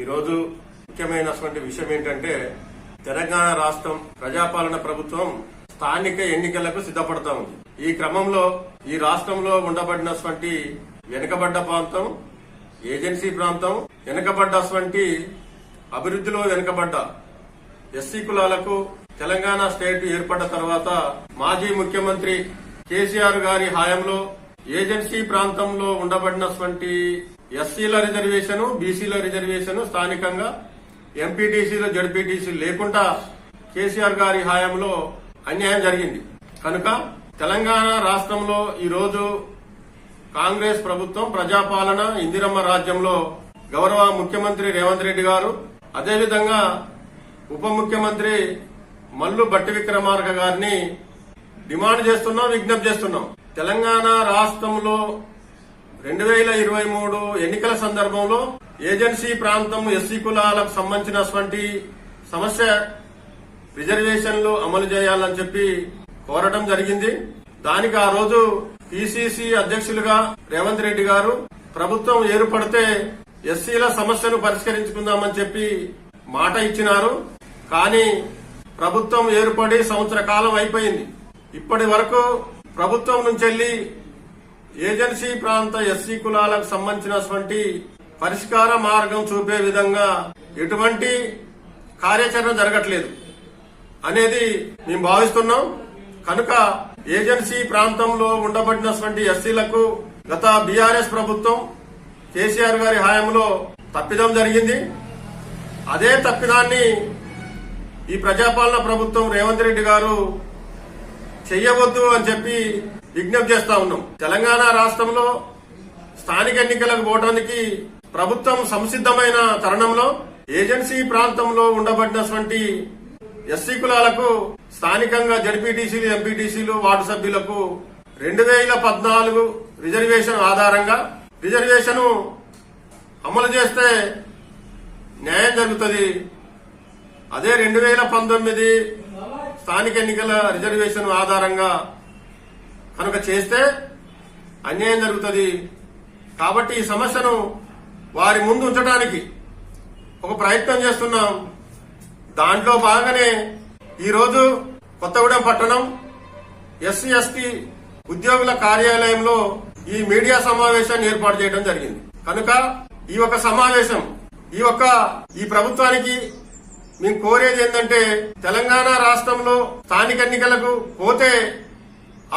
ఈరోజు ముఖ్యమైనటువంటి విషయం ఏంటంటే తెలంగాణ రాష్ట్రం ప్రజాపాలన ప్రభుత్వం స్థానిక ఎన్నికలకు సిద్ధపడతా ఉంది. ఈ క్రమంలో ఈ రాష్ట్రంలో ఉండబడినటువంటి వెనుకబడ్డ ప్రాంతం ఏజెన్సీ ప్రాంతం వెనుకబడ్డటువంటి అభివృద్ధిలో వెనుకబడ్డ ఎస్సీ కులాలకు తెలంగాణ స్టేట్ ఏర్పడ్డ తర్వాత మాజీ ముఖ్యమంత్రి కేసీఆర్ గారి హయాంలో ఏజెన్సీ ప్రాంతంలో ఉండబడినటువంటి ఎస్సీల రిజర్వేషన్ బీసీల రిజర్వేషన్ స్థానికంగా ఎంపీటీసీలు జడ్పీటీసీలు లేకుండా కేసీఆర్ గారి హయాంలో అన్యాయం జరిగింది. కనుక తెలంగాణ రాష్ట్రంలో ఈరోజు కాంగ్రెస్ ప్రభుత్వం ప్రజాపాలన ఇందిరమ్మ రాజ్యంలో గౌరవ ముఖ్యమంత్రి రేవంత్ రెడ్డి గారు అదేవిధంగా ఉప ముఖ్యమంత్రి మల్లు బట్టి విక్రమార్క గారిని డిమాండ్ చేస్తున్నాం విజ్ఞప్తి చేస్తున్నాం. తెలంగాణ రాష్ట్రంలో రెండు వేల ఇరవై మూడు ఎన్నికల సందర్భంలో ఏజెన్సీ ప్రాంతం ఎస్సీ కులాలకు సంబంధించినటువంటి సమస్య రిజర్వేషన్లు అమలు చేయాలని చెప్పి కోరడం జరిగింది. దానికి ఆ రోజు పిసిసి అధ్యక్షులుగా రేవంత్ రెడ్డి గారు ప్రభుత్వం ఏర్పడితే ఎస్సీల సమస్యను పరిష్కరించుకుందామని చెప్పి మాట ఇచ్చినారు. కానీ ప్రభుత్వం ఏర్పడి సంవత్సర కాలం అయిపోయింది. ఇప్పటి వరకు ప్రభుత్వం నుంచి వెళ్ళి ఏజెన్సీ ప్రాంత ఎస్సీ కులాలకు సంబంధించినటువంటి పరిష్కార మార్గం చూపే విధంగా ఎటువంటి కార్యాచరణ జరగట్లేదు అనేది మేము భావిస్తున్నాం. కనుక ఏజెన్సీ ప్రాంతంలో ఉండబడినటువంటి ఎస్సీలకు గత బీఆర్ఎస్ ప్రభుత్వం కేసీఆర్ గారి హయాంలో తప్పిదం జరిగింది. అదే తప్పిదాన్ని ఈ ప్రజాపాలన ప్రభుత్వం రేవంత్ రెడ్డి గారు చెయ్యవద్దు అని చెప్పి విజ్ఞప్తి చేస్తా ఉన్నాం. తెలంగాణ రాష్ట్రంలో స్థానిక ఎన్నికలకు పోవడానికి ప్రభుత్వం సంసిద్ధమైన తరుణంలో ఏజెన్సీ ప్రాంతంలో ఉండబడినటువంటి ఎస్సీ కులాలకు స్థానికంగా జడ్పీటీసీలు ఎంపీటీసీలు వార్డు సభ్యులకు రెండు వేల పద్నాలుగు రిజర్వేషన్ ఆధారంగా రిజర్వేషన్ అమలు చేస్తే న్యాయం జరుగుతుంది. అదే రెండు వేల పంతొమ్మిది స్థానిక ఎన్నికల రిజర్వేషన్ ఆధారంగా కనుక చేస్తే అన్యాయం జరుగుతుంది. కాబట్టి ఈ సమస్యను వారి ముందు ఉంచడానికి ఒక ప్రయత్నం చేస్తున్నాం. దాంట్లో భాగంగానే ఈరోజు కొత్తగూడెం పట్టణం ఎస్సీ ఎస్టీ ఉద్యోగుల కార్యాలయంలో ఈ మీడియా సమావేశాన్ని ఏర్పాటు చేయడం జరిగింది. కనుక ఈ ఒక సమావేశం ఈ యొక్క ఈ ప్రభుత్వానికి మేము కోరేది ఏంటంటే తెలంగాణ రాష్ట్రంలో స్థానిక ఎన్నికలకు పోతే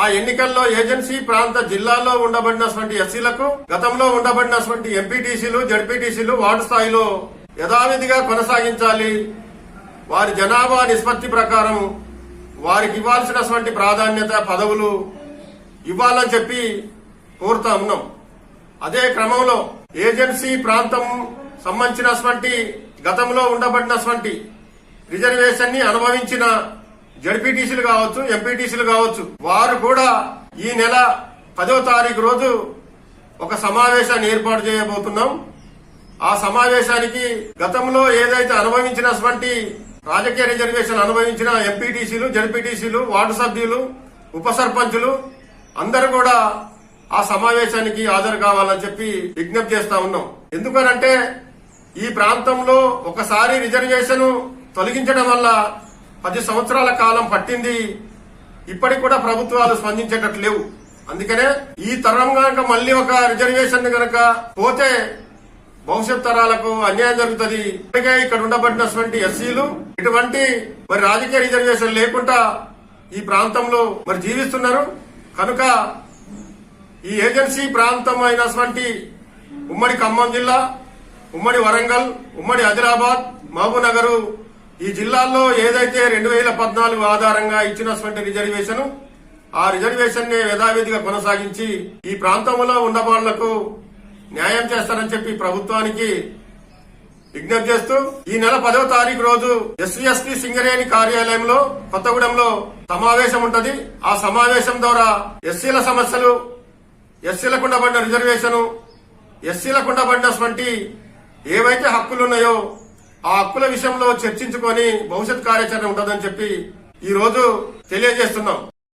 ఆ ఎన్నికల్లో ఏజెన్సీ ప్రాంత జిల్లాల్లో ఉండబడినటువంటి ఎస్సీలకు గతంలో ఉండబడినటువంటి ఎంపీటీసీలు జడ్పీటీసీలు వార్డు స్థాయిలో యథావిధిగా కొనసాగించాలి. వారి జనాభా నిష్పత్తి ప్రకారం వారికి ఇవ్వాల్సినటువంటి ప్రాధాన్యత పదవులు ఇవ్వాలని చెప్పి కోరుతా ఉన్నాం. అదే క్రమంలో ఏజెన్సీ ప్రాంతం సంబంధించినటువంటి గతంలో ఉండబడినటువంటి రిజర్వేషన్ని అనుభవించిన జడ్పీటీసీలు కావచ్చు ఎంపీటీసీలు కావచ్చు వారు కూడా ఈ నెల పదో తారీఖు రోజు ఒక సమావేశాన్ని ఏర్పాటు చేయబోతున్నాం. ఆ సమావేశానికి గతంలో ఏదైతే అనుభవించినటువంటి రాజకీయ రిజర్వేషన్ అనుభవించిన ఎంపీటీసీలు జడ్పీటీసీలు వార్డు సభ్యులు ఉప సర్పంచులు అందరూ కూడా ఆ సమావేశానికి హాజరు కావాలని చెప్పి విజ్ఞప్తి చేస్తా ఉన్నాం. ఎందుకనంటే ఈ ప్రాంతంలో ఒకసారి రిజర్వేషన్ తొలగించడం వల్ల పది సంవత్సరాల కాలం పట్టింది. ఇప్పటికి కూడా ప్రభుత్వాలు స్పందించేటట్లు లేవు. అందుకనే ఈ తరం గనక మళ్ళీ ఒక రిజర్వేషన్ గనక పోతే భవిష్యత్ తరాలకు అన్యాయం జరుగుతుంది. ఇప్పటికే ఇక్కడ ఉండబడినటువంటి ఎస్సీలు ఇటువంటి మరి రాజకీయ రిజర్వేషన్ లేకుండా ఈ ప్రాంతంలో మరి జీవిస్తున్నారు. కనుక ఈ ఏజెన్సీ ప్రాంతం అయినటువంటి ఉమ్మడి ఖమ్మం జిల్లా ఉమ్మడి వరంగల్ ఉమ్మడి ఆదిలాబాద్ మహబూబ్నగర్ ఈ జిల్లాల్లో ఏదైతే రెండు వేల పద్నాలుగు ఆధారంగా ఇచ్చినటువంటి రిజర్వేషన్ ఆ రిజర్వేషన్ని యథావిధిగా కొనసాగించి ఈ ప్రాంతంలో ఉన్న వాళ్ళకు న్యాయం చేస్తారని చెప్పి ప్రభుత్వానికి విజ్ఞప్తి చేస్తూ ఈ నెల పదవ తారీఖు రోజు ఎస్సీ ఎస్టీ సింగరేణి కార్యాలయంలో కొత్తగూడెంలో సమావేశం ఉంటది. ఆ సమావేశం ద్వారా ఎస్సీల సమస్యలు ఎస్సీలకు ఉండబడిన రిజర్వేషన్ ఎస్సీలకు ఉండబడినటువంటి ఏవైతే హక్కులు ఉన్నాయో ఆ హక్కుల విషయంలో చర్చించుకొని భవిష్యత్ కార్యాచరణ ఉంటుందని చెప్పి ఈ రోజు తెలియజేస్తున్నాం.